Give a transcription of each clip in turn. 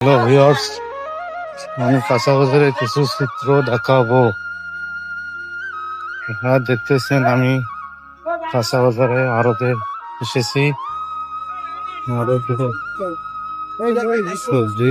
Hello viewers আমি কাঁচা বাজারে কিছু চিত্র দেখাবো। হ্যাঁ দেখতেছেন, আমি কাঁচা বাজারে আড়তে এসেছি সবজি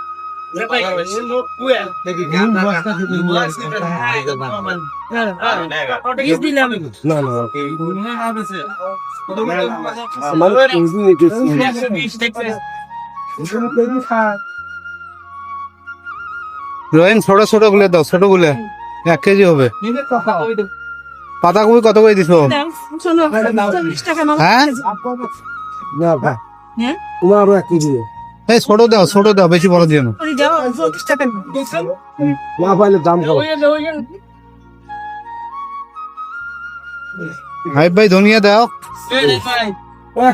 রোহিন ছোট ছোট গুলে দাও ছোট গুলে। এক কেজি হবে। পাতা কপি কত করে দিছো? বিশ টাকা নাও হ্যাঁ? হ্যাঁ? এই ছোট দাও ছোট দাও বেশি বড় দিও না। যাও বিশ টাকা হাই ভাই ধনিয়া দাও। হ্যাঁ,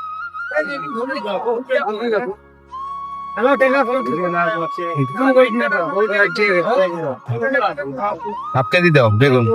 হাফ কেজি দাও বেগুন।